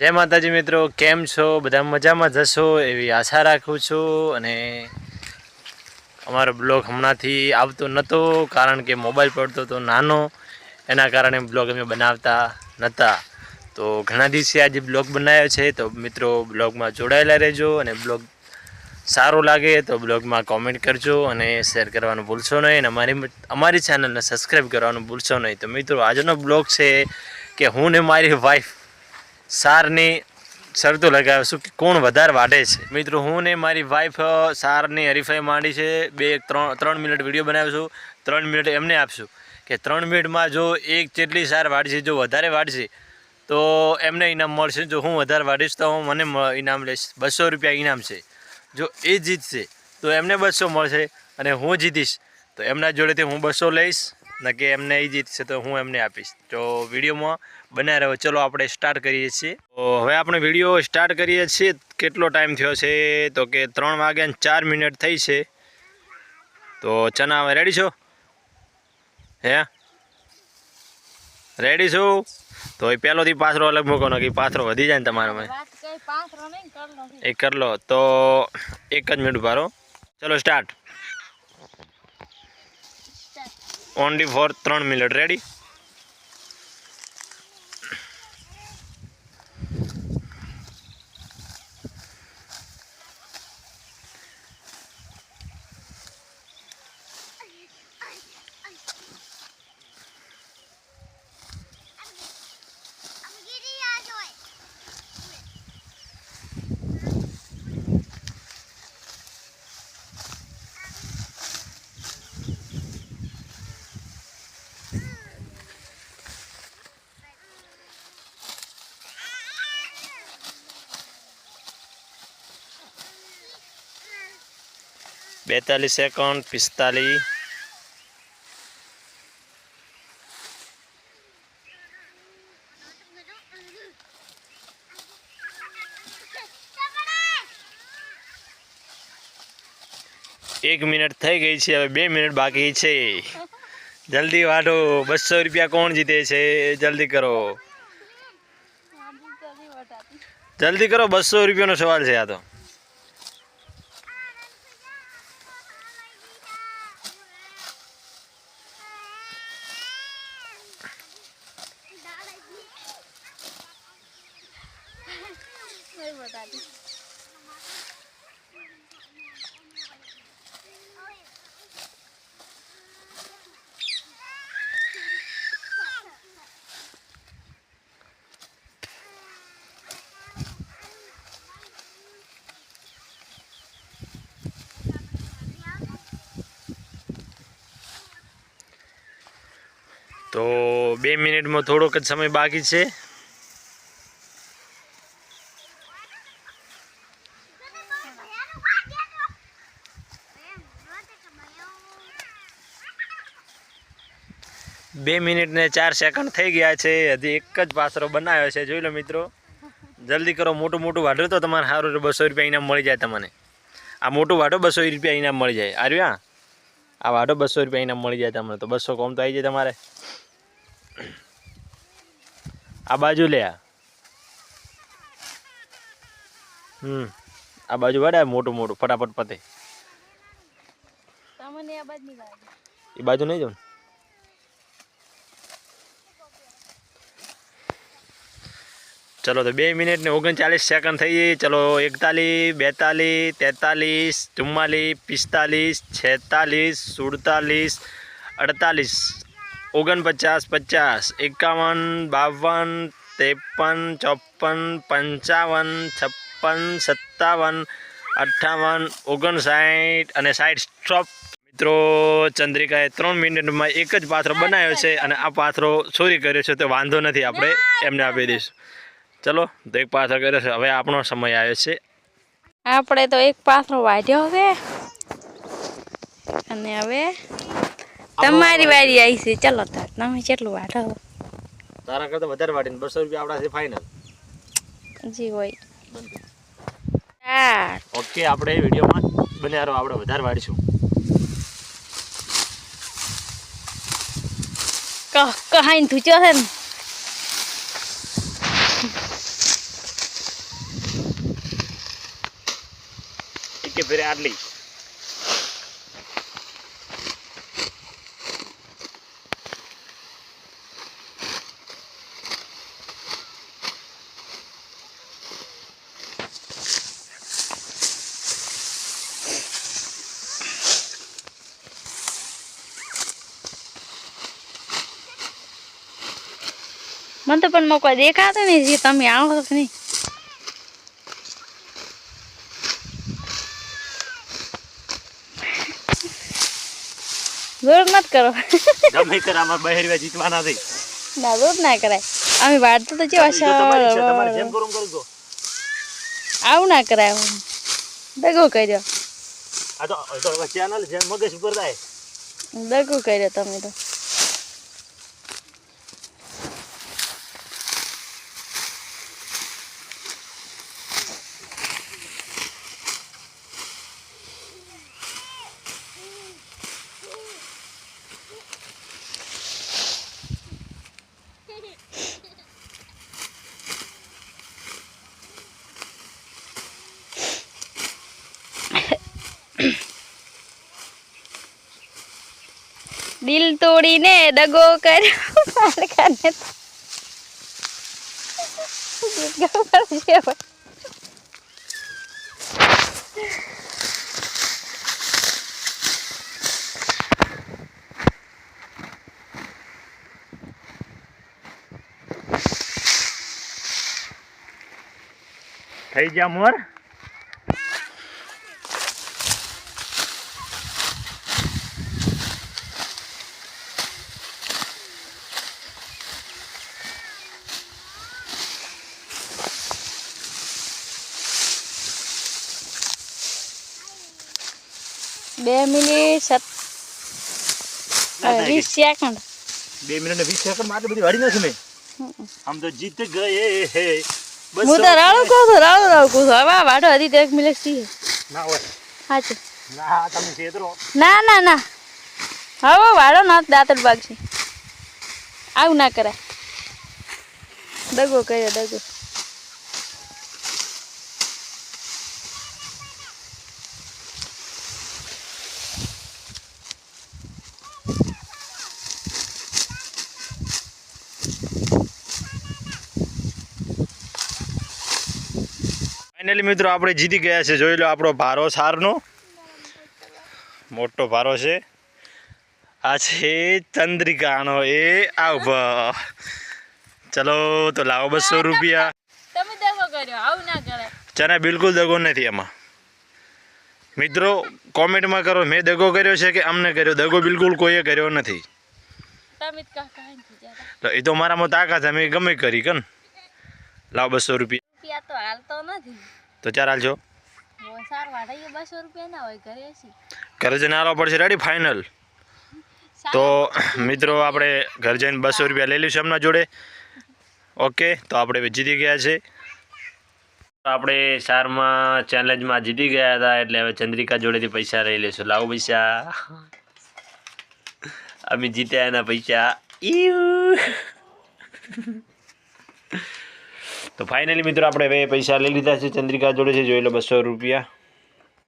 જય માતાજી મિત્રો, કેમ છો? બધા મજામાં જશો? એવી આશા રાખું છું. અને અમારો બ્લોગ હમણાંથી આવતો નહોતો કારણ કે મોબાઈલ પડતો હતો નાનો. એના કારણે બ્લોગ અમે બનાવતા નહોતા તો ઘણા દિવસે આજે બ્લોગ બનાવ્યો છે, તો મિત્રો બ્લોગમાં જોડાયેલા રહેજો અને બ્લોગ સારો લાગે તો બ્લોગમાં કોમેન્ટ કરજો અને શેર કરવાનું ભૂલશો નહીં. અને અમારી અમારી ચેનલને સબસ્ક્રાઈબ કરવાનું ભૂલશો નહીં. તો મિત્રો, આજનો બ્લોગ છે કે હું ને મારી વાઈફ સારની શરતો લગાવીશું કે કોણ વધારે વાઢે છે. મિત્રો, હું ને મારી વાઈફ સારની હરીફાઈ માંડી છે. બે, ત્રણ ત્રણ મિનિટ વીડિયો બનાવીશું. ત્રણ મિનિટ એમને આપશું કે ત્રણ મિનિટમાં જો એક જેટલી સાર વાઢશે જો વધારે વાઢશે, તો એમને ઇનામ મળશે. જો હું વધારે વાઢીશ, તો હું મને ઇનામ લઈશ બસો રૂપિયા ઇનામ છે. જો એ જીતશે, તો એમને બસો મળશે અને હું જીતીશ, તો એમના જોડેથી હું બસો લઈશ. ને કે એમને એ જીતશે તો હું એમને આપીશ. તો વિડીયોમાં બન્યા રહ્યો. ચલો આપણે સ્ટાર્ટ કરીએ છીએ. તો હવે આપણે વીડિયો સ્ટાર્ટ કરીએ છીએ. કેટલો ટાઈમ થયો છે? તો કે ત્રણ વાગ્યા ચાર મિનિટ થઈ છે. તો ચના હવે રેડી છો? હે? રેડી છું? તો એ પહેલોથી પાથરો અલગ મૂકો ને કે પાથરો વધી જાય ને તમારા માં વાત કઈ પાંચ રો નહીં કર લો. એ કરી લો. તો એક જ મિનિટ ઉભારો ચલો સ્ટાર્ટ ઓનલી ફોર ત્રણ મિનિટ રેડી બેતાલીસ સેકન્ડ પિસ્તાલીસ. એક મિનિટ થઈ ગઈ છે હવે બે મિનિટ બાકી છે. જલ્દી વાઢો બસો રૂપિયા કોણ જીતે છે? જલ્દી કરો. જલ્દી કરો બસો રૂપિયાનો સવાલ છે આ તો. નહીં બતાતી તો બે મિનિટમાં થોડોક જ સમય બાકી છે. બે મિનિટ ને ચાર સેકન્ડ થઈ ગયા છે. હજી એક જ પાસરો બનાવ્યો છે. જોઈ લો મિત્રો. જલ્દી કરો. મોટું મોટું વાઢો. તો તમારે સારું બસો રૂપિયા ઇનામ મળી જાય તમને. આ મોટું વાઢો બસો રૂપિયા ઇનામ મળી જાય. આર્યા આ વાઢો બસો રૂપિયા ઇનામ મળી જાય તમને. તો બસો કોમ તો આવી જાય તમારે. આ બાજુ લે આ. હમ. આ બાજુ વાડે મોટું મોટું. ફટાફટ પતે. એ બાજુ નહીં જાઉં ચલો તો બે મિનિટ ને ઓગણચાલીસ સેકન્ડ થઈ ગઈ. ચલો એકતાલીસ, બેતાલીસ, તેતાલીસ, ચુમ્માલીસ, પિસ્તાલીસ, છેતાલીસ, સુડતાલીસ, અડતાલીસ, ઓગણપચાસ, પચાસ, એકાવન, બાવન, ત્રેપન, ચોપન, પંચાવન, છપ્પન, સત્તાવન, અઠ્ઠાવન, ઓગણસાઠ અને સાઠ સ્ટોપ મિત્રો, ચંદ્રિકાએ ત્રણ મિનિટમાં એક જ પાથરો બનાવ્યો છે અને આ પાથરો ચોરી કર્યો છે તો વાંધો નથી, આપણે એમને આપી દઈશું. ચલો તો એક પાથરો કર્યો છે. હવે આપણો સમય આવ્યો છે. આપણે તો એક પાથરો વાઢ્યો હવે અને હવે તમારી વારી આવી છે. ચલો તાર તમે કેટલું વાઢો. તારા કરતા વધારે વાટીને બસો રૂપિયા આપણાથી ફાઇનલ જી હોય. ઓકે આપણે વિડીયોમાં બન્યા રહો. આપણે વધારે વાઢીશું. કહ કહાઈને ધૂચ્યો છે ને? ટિકિટ ભરે આટલી. મને તો પણ મોકો દેખાતો નહીં જે તમે આવો કે નહીં. જોર મત કરો. ગમે ત્યારે અમાર બહેરવા જીતવાના થઈ ના જોર ના કરાય. અમે વાળતો તો જેવા જો તમારી જેમ કરું કરજો આવું ના કરાય હું દગો કર્યો. આ તો આ તો ચેનલ જેમ મગજ ઉપર થાય. દગો કર્યો તમે તો. દિલ તોડીને દગો કર્યો બાળકાને. ગીત થઈ ગયા મોર બે મિનિટ સત વીસ સેકન્ડ. બે મિનિટ વીસ સેકન્ડમાં બધી વાળી નથી મેં આમ તો જીત ગયે હે. હું તો રાડું કહું છું રાડું રાડું કહું છું. હવે વાડો હતી તો એક મિનિટ સી ના હોય. સાચું ના તમે છેતરો ના ના ના. હવે વાડો ના દાંતડ ભાગ છે. આવું ના કરાય. દગો કર્યો દગો. ફાઇનલી મિત્રો આપણે જીતી ગયા છે. જોઈ લો આપણો ભારો સારનો. મોટો ભારો છે. આ છે ચંદ્રિકાનો. એ આવ ચલો તો લાવો બસો રૂપિયા. ચને બિલકુલ દગો નથી એમાં મિત્રો કોમેન્ટમાં કરો મેં દગો કર્યો છે કે અમને કર્યો? દગો બિલકુલ કોઈએ કર્યો નથી. એ તો મારામાં તાકાત છે. મેં ગમે કરી કન. લાવો બસો રૂપિયા. તો હાલતો નથી. તો ચાર હાલજો. બસો રૂપિયા ના હોય ઘરે છે ઘરે જઈને હાલવા પડશે. રેડી ફાઇનલ તો મિત્રો આપણે ઘર જઈને બસો રૂપિયા લઈ લઈશું એમના જોડે. ઓકે તો આપણે જીતી ગયા છે. આપણે ચારમાં ચેલેન્જમાં જીતી ગયા હતા એટલે હવે ચંદ્રિકા જોડેથી પૈસા લઈ લઈશું. લાવો પૈસા. અમે જીત્યા એના પૈસા. ઈવ. તો ફાઇનલી મિત્રો આપણે હવે પૈસા લઈ લીધા છે. ચંદ્રિકા જોડે છે. જોઈ લો બસો રૂપિયા.